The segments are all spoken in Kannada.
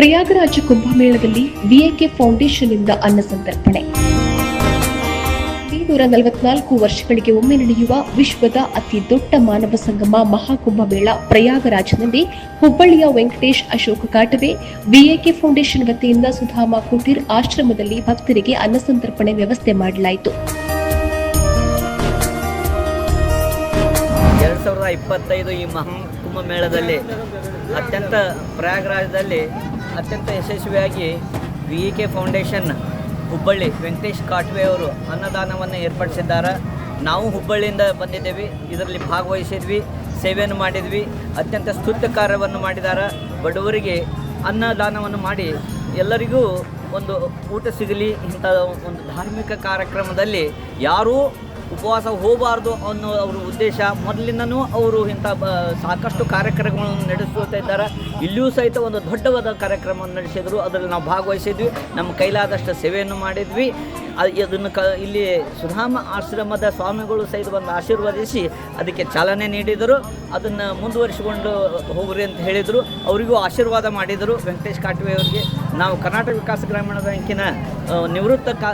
ಪ್ರಯಾಗರಾಜ ಕುಂಭಮೇಳದಲ್ಲಿ ವಿಎಕೆ ಫೌಂಡೇಶನ್ ಇಂದ ಅನ್ನ ಸಂತರ್ಪಣೆ. ನೂರ ನಲವತ್ನಾಲ್ಕು ವರ್ಷಗಳಿಗೆ ಒಮ್ಮೆ ನಡೆಯುವ ವಿಶ್ವದ ಅತಿ ದೊಡ್ಡ ಮಾನವ ಸಂಗಮ ಮಹಾಕುಂಭಮೇಳ ಪ್ರಯಾಗರಾಜ್ನಲ್ಲಿ ಹುಬ್ಬಳ್ಳಿಯ ವೆಂಕಟೇಶ್ ಅಶೋಕ ಕಾಟವೆ, ವಿಎಕೆ ಫೌಂಡೇಶನ್ ವತಿಯಿಂದ ಸುಧಾಮ ಕುಟೀರ್ ಆಶ್ರಮದಲ್ಲಿ ಭಕ್ತರಿಗೆ ಅನ್ನಸಂತರ್ಪಣೆ ವ್ಯವಸ್ಥೆ ಮಾಡಲಾಯಿತು. ಎರಡು ಸಾವಿರದ ಇಪ್ಪತ್ತೈದು ಈ ಅತ್ಯಂತ ಪ್ರಯಾಗರಾಜದಲ್ಲಿ ಅತ್ಯಂತ ಯಶಸ್ವಿಯಾಗಿ V K foundation, Hubballi Venkatesh Katwe ಅವರು ಅನ್ನದಾನವನ್ನು ಏರ್ಪಡಿಸಿದ್ದಾರೆ. ನಾವು ಹುಬ್ಬಳ್ಳಿಯಿಂದ ಬಂದಿದ್ದೇವೆ. ಇದರಲ್ಲಿ ಭಾಗವಹಿಸಿದ್ವಿ, ಸೇವೆಯನ್ನು ಮಾಡಿದ್ವಿ, ಅತ್ಯಂತ ಸ್ತುತ್ಯ ಕಾರ್ಯವನ್ನು ಮಾಡಿದ್ದಾರೆ. ಬಡವರಿಗೆ ಅನ್ನದಾನವನ್ನು ಮಾಡಿ ಎಲ್ಲರಿಗೂ ಒಂದು ಊಟ ಸಿಗಲಿ ಇಂಥ ಒಂದು ಧಾರ್ಮಿಕ ಕಾರ್ಯಕ್ರಮದಲ್ಲಿ ಯಾರೂ ಉಪವಾಸ ಹೋಗಬಾರ್ದು ಅನ್ನೋ ಅವ್ರ ಉದ್ದೇಶ. ಮೊದಲಿಂದನೂ ಅವರು ಇಂಥ ಸಾಕಷ್ಟು ಕಾರ್ಯಕ್ರಮಗಳನ್ನು ನಡೆಸುತ್ತಾ ಇದ್ದಾರೆ. ಇಲ್ಲಿಯೂ ಸಹಿತ ಒಂದು ದೊಡ್ಡವಾದ ಕಾರ್ಯಕ್ರಮವನ್ನು ನಡೆಸಿದರು. ಅದರಲ್ಲಿ ನಾವು ಭಾಗವಹಿಸಿದ್ವಿ. ನಮ್ಮ ಕೈಲಾದಷ್ಟು ಸೇವೆಯನ್ನು ಮಾಡಿದ್ವಿ. ಅದನ್ನು ಕ, ಇಲ್ಲಿ ಸುಧಾಮ ಆಶ್ರಮದ ಸ್ವಾಮಿಗಳು ಸಹಿತ ಒಂದು ಆಶೀರ್ವದಿಸಿ ಅದಕ್ಕೆ ಚಾಲನೆ ನೀಡಿದರು. ಅದನ್ನು ಮುಂದುವರಿಸಿಕೊಂಡು ಹೋಗ್ರಿ ಅಂತ ಹೇಳಿದರು. ಅವರಿಗೂ ಆಶೀರ್ವಾದ ಮಾಡಿದರು ವೆಂಕಟೇಶ್ ಕಾಟ್ವೆ ಅವರಿಗೆ. ನಾವು ಕರ್ನಾಟಕ ವಿಕಾಸ ಗ್ರಾಮೀಣ ಬ್ಯಾಂಕಿನ ನಿವೃತ್ತ ಕಾ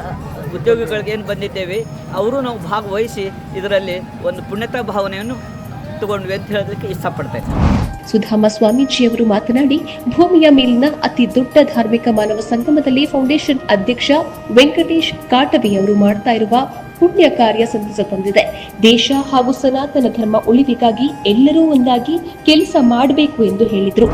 ಉದ್ಯೋಗಿಗಳಿಗೆ ಏನು ಬಂದಿದ್ದೇವೆ ಅವರು ನಾವು ಭಾಗವಹಿಸಿ ಇದರಲ್ಲಿ ಒಂದು ಪುಣ್ಯತಾ ಭಾವನೆಯನ್ನು ತಗೊಂಡ್ವಿ ಅಂತ ಹೇಳೋದಕ್ಕೆ ಇಷ್ಟಪಡ್ತೇನೆ. ಸುಧಾಮ ಸ್ವಾಮೀಜಿಯವರು ಮಾತನಾಡಿ ಭೂಮಿಯ ಮೇಲಿನ ಅತಿ ದೊಡ್ಡ ಧಾರ್ಮಿಕ ಮಾನವ ಸಂಗಮದಲ್ಲಿ ಫೌಂಡೇಶನ್ ಅಧ್ಯಕ್ಷ ವೆಂಕಟೇಶ್ ಕಾಟವೆಯವರು ಮಾಡ್ತಾ ಇರುವ ಪುಣ್ಯ ಕಾರ್ಯ ಸಂತಸ ತಂದಿದೆ. ದೇಶ ಹಾಗೂ ಸನಾತನ ಧರ್ಮ ಉಳಿವಿಗಾಗಿ ಎಲ್ಲರೂ ಒಂದಾಗಿ ಕೆಲಸ ಮಾಡಬೇಕು ಎಂದು ಹೇಳಿದರು.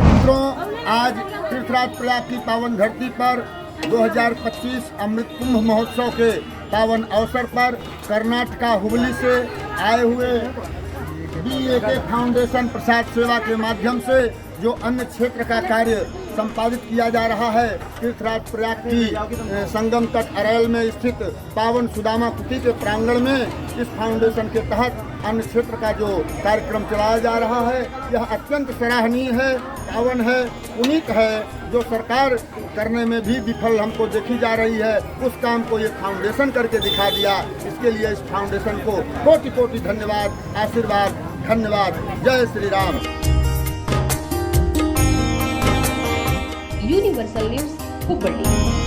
मित्रों आज तीर्थराज प्रयाग की पावन धरती पर 2025 अमृत कुंभ महोत्सव के पावन अवसर पर कर्नाटका हुबली से आए हुए बी के फाउंडेशन प्रसाद सेवा के माध्यम से जो अन्य क्षेत्र का कार्य संपादित किया जा रहा है, तीर्थराज प्रयाग की संगम तट अरैल में स्थित पावन सुदामा कुटी के प्रांगण में इस फाउंडेशन के तहत अन्य क्षेत्र का जो कार्यक्रम चलाया जा रहा है, यह अत्यंत सराहनीय है, पावन है, पुनीत है जो सरकार करने में भी विफल हमको देखी जा रही है, उस काम को ये फाउंडेशन करके दिखा दिया। इसके लिए इस फाउंडेशन को कोटि कोटि धन्यवाद, आशीर्वाद, धन्यवाद। जय Shri Ram. Universal news Hubli